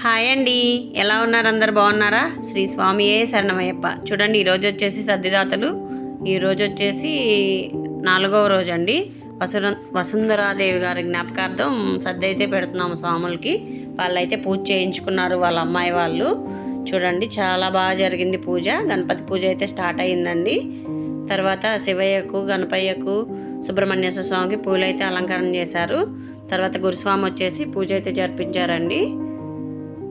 Hi అండి. ఎలా ఉన్నారు అందరు? బాగున్నారా? శ్రీ స్వామియే శరణమయ్యప్ప. చూడండి ఈరోజు వచ్చేసి సర్దిదాతలు ఈరోజు వచ్చేసి నాలుగవ రోజు అండి. వసుర వసుంధరాదేవి గారి జ్ఞాపకార్థం సర్ది అయితే పెడుతున్నాము స్వాములకి. వాళ్ళైతే పూజ చేయించుకున్నారు వాళ్ళ అమ్మాయి వాళ్ళు. చూడండి చాలా బాగా జరిగింది పూజ. గణపతి పూజ అయితే స్టార్ట్ అయ్యిందండి. తర్వాత శివయ్యకు గణపయ్యకు సుబ్రహ్మణ్యేశ్వర స్వామికి పూలు అయితే అలంకరణ చేశారు. తర్వాత గురుస్వామి వచ్చేసి పూజ అయితే జరిపించారండి.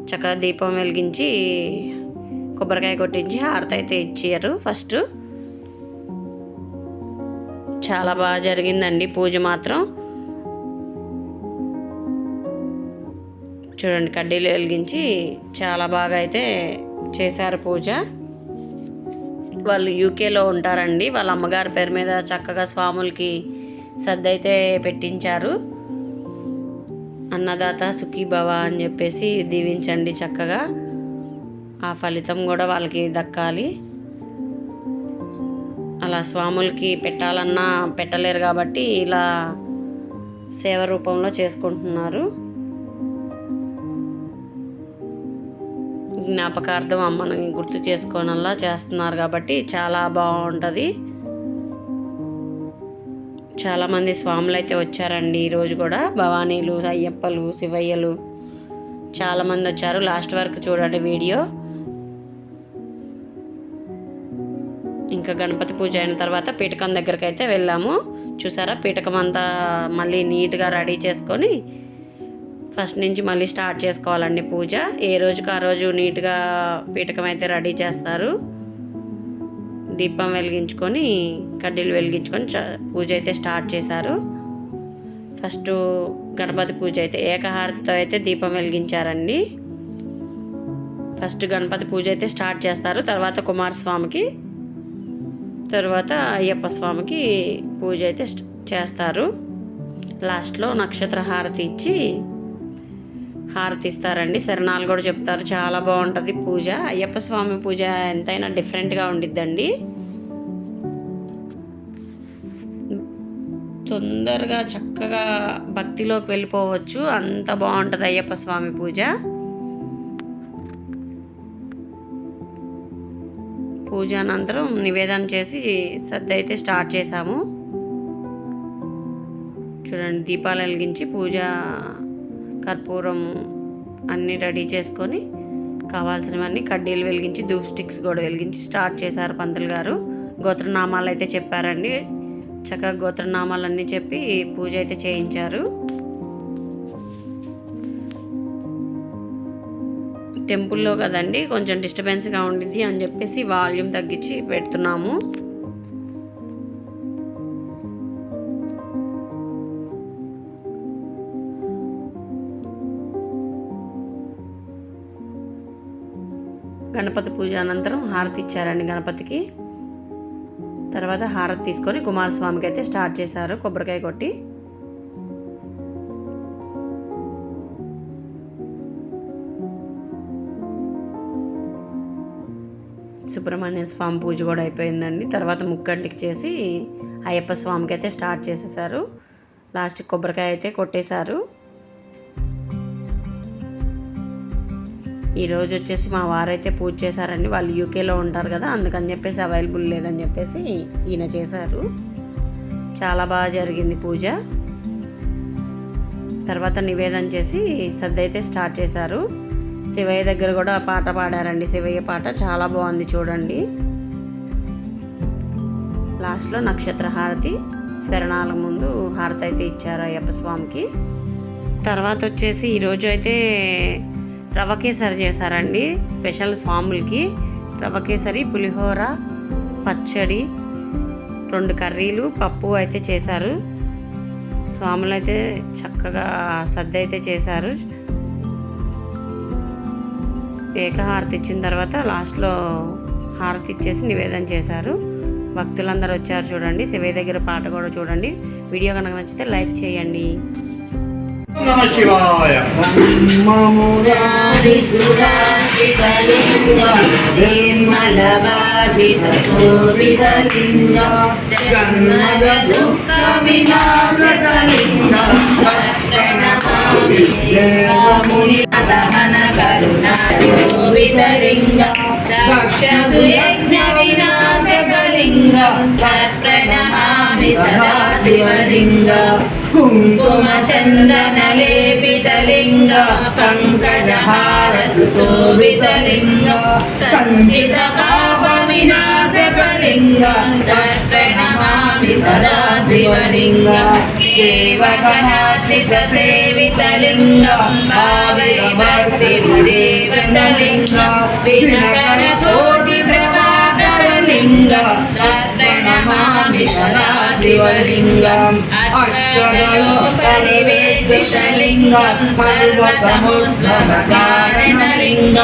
చక్కగా దీపం వెలిగించి కొబ్బరికాయ కొట్టించి హారతి అయితే ఇచ్చారు. ఫస్ట్ చాలా బాగా జరిగిందండి పూజ మాత్రం. చూడండి కడ్డీలు వెలిగించి చాలా బాగా అయితే చేశారు పూజ. వాళ్ళు యూకేలో ఉంటారండి. వాళ్ళ అమ్మగారి పేరు మీద చక్కగా స్వాములకి సర్ది అయితే పెట్టించారు. అన్నదాత సుఖీ భవ అని చెప్పేసి దీవించండి చక్కగా. ఆ ఫలితం కూడా వాళ్ళకి దక్కాలి. అలా స్వాములకి పెట్టాలన్నా పెట్టలేరు కాబట్టి ఇలా సేవ రూపంలో చేసుకుంటున్నారు. జ్ఞాపకార్థం అమ్మని గుర్తు చేసుకోనల్లా చేస్తున్నారు కాబట్టి చాలా బాగుంటుంది. చాలామంది స్వాములు అయితే వచ్చారండి ఈరోజు కూడా భవానీలు అయ్యప్పలు శివయ్యలు చాలామంది వచ్చారు. లాస్ట్ వరకు చూడండి వీడియో. ఇంకా గణపతి పూజ అయిన తర్వాత పీఠకం దగ్గరికి అయితే వెళ్ళాము. చూసారా? పీఠకం అంతా మళ్ళీ నీట్గా రెడీ చేసుకొని ఫస్ట్ నుంచి మళ్ళీ స్టార్ట్ చేసుకోవాలండి పూజ. ఏ రోజుకి ఆ రోజు నీట్గా పీఠకం అయితే రెడీ చేస్తారు. దీపం వెలిగించుకొని కడ్డీలు వెలిగించుకొని చ- పూజ అయితే స్టార్ట్ చేశారు. ఫస్ట్ గణపతి పూజ అయితే ఏకహారతితో అయితే దీపం వెలిగించారండి. ఫస్ట్ గణపతి పూజ అయితే స్టార్ట్ చేస్తారు తర్వాత కుమారస్వామికి తర్వాత అయ్యప్ప స్వామికి పూజ అయితే చేస్తారు. లాస్ట్లో నక్షత్ర హారతి ఇచ్చి హారతి ఇస్తారండి శరణాలు కూడా చెప్తారు. చాలా బాగుంటుంది పూజ. అయ్యప్ప స్వామి పూజ ఎంతైనా డిఫరెంట్గా ఉండిద్దండి. తొందరగా చక్కగా భక్తిలోకి వెళ్ళిపోవచ్చు. అంత బాగుంటుంది అయ్యప్ప స్వామి పూజ. పూజ అనంతరం నివేదన చేసి సద్ద అయితే స్టార్ట్ చేశాము. చూడండి దీపాలు వెలిగించి పూజ కర్పూరం అన్నీ రెడీ చేసుకొని కావాల్సినవన్నీ కడ్డీలు వెలిగించి ధూప్ స్టిక్స్ కూడా వెలిగించి స్టార్ట్ చేశారు పంతులు గారు. గోత్రనామాలు అయితే చెప్పారండి. చక్కగా గోత్రనామాలన్నీ చెప్పి పూజ అయితే చేయించారు. టెంపుల్లో కదండి కొంచెం డిస్టర్బెన్స్గా ఉండిద్ది అని చెప్పేసి వాల్యూమ్ తగ్గించి పెడుతున్నాము. గణపతి పూజ అనంతరం హారతి ఇచ్చారండి గణపతికి. తర్వాత హారతి తీసుకొని కుమారస్వామికి అయితే స్టార్ట్ చేశారు కొబ్బరికాయ కొట్టి. సుబ్రహ్మణ్య స్వామి పూజ కూడా అయిపోయిందండి. తర్వాత ముక్కంటికి చేసి అయ్యప్ప స్వామికి అయితే స్టార్ట్ చేసేసారు. లాస్ట్ కొబ్బరికాయ అయితే కొట్టేశారు. ఈరోజు వచ్చేసి మా వారైతే పూజ చేశారండి. వాళ్ళు యూకేలో ఉంటారు కదా అందుకని చెప్పేసి అవైలబుల్ లేదని చెప్పేసి ఈయన చేశారు. చాలా బాగా జరిగింది పూజ. తర్వాత నివేదన చేసి సద్ద అయితే స్టార్ట్ చేశారు. శివయ్య దగ్గర కూడా పాట పాడారండి. శివయ్య పాట చాలా బాగుంది చూడండి. లాస్ట్లో నక్షత్ర హారతి శరణాల ముందు హారతి అయితే ఇచ్చారు అయ్యప్ప స్వామికి. తర్వాత వచ్చేసి ఈరోజు అయితే రవ కేసరి చేశారండి. స్పెషల్ స్వాములకి రవ కేసరి పులిహోర పచ్చడి రెండు కర్రీలు పప్పు అయితే చేశారు. స్వాములు అయితే చక్కగా సద్ద అయితే చేశారు. ఏకహారతి ఇచ్చిన తర్వాత లాస్ట్లో హారతి ఇచ్చేసి నివేదన చేశారు. భక్తులందరూ వచ్చారు చూడండి. శివయ్య దగ్గర పాట కూడా చూడండి. వీడియో కనుక నచ్చితే లైక్ చేయండి. నమ శివాయ నిర్మలవాజితూరితలింగ జన్మద దుఃఖ వినాశకలింగ ముని దహన కరుణాయోవితలింగ రాక్షసు యజ్ఞ వినాశకలింగ ప్రణమామి సదా శివలింగ కుంకుమ చందన లేపితలింగ పంకజహార సుశోభితలింగ సంచిత పాప వినాశకలింగ ప్రణమామి సదా శివలింగ దేవగణార్చిత సేవితలింగ భావిభక్తిదేవచలింగ వినకర కోటి ప్రభాకరలింగ ప్రణమామి సదా శివలింగ అష్టదళోపరివేష్టితలింగం సర్వసముద్రమకారణలింగ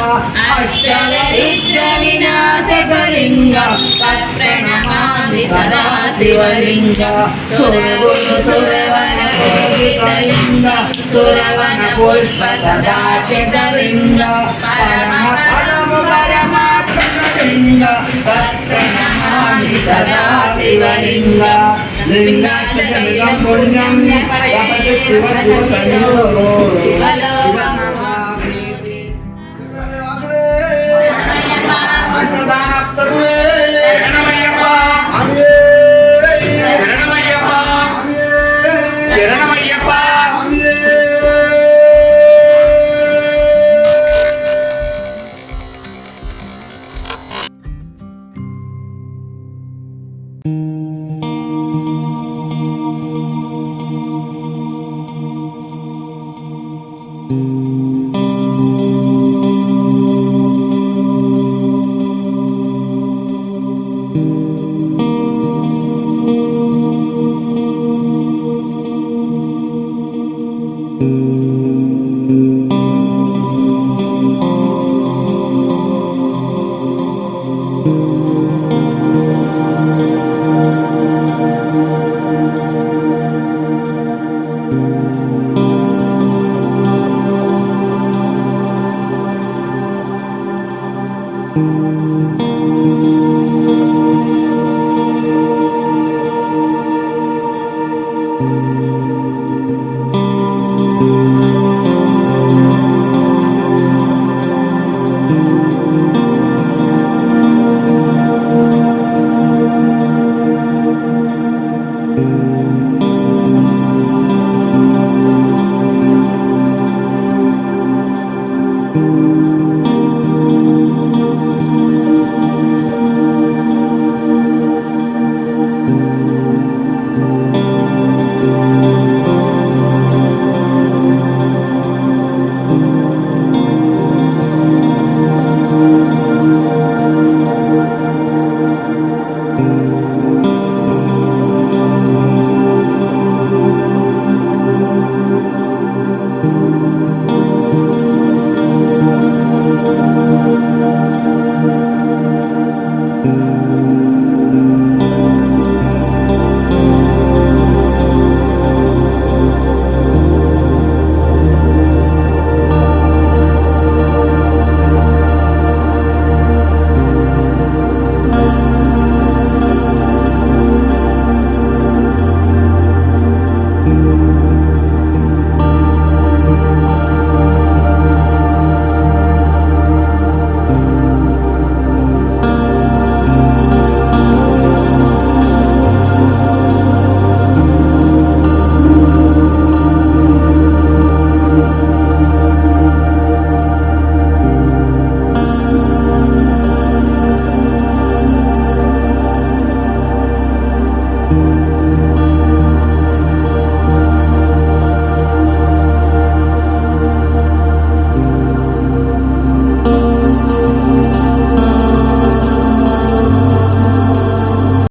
అష్టదరిద్ర వినాశకలింగ తత్ప్రణమామి సదా శివలింగ సురగురు సురవర పూజితలింగ సురవన పుష్ప లింగ పరమ పరమ పరమాత్మలింగ తత్ప్రణమామి సదా శివలింగ. లింగాష్టకలింగం పుణ్యం యపతి శివ శివ సంయోగో అన్నదాన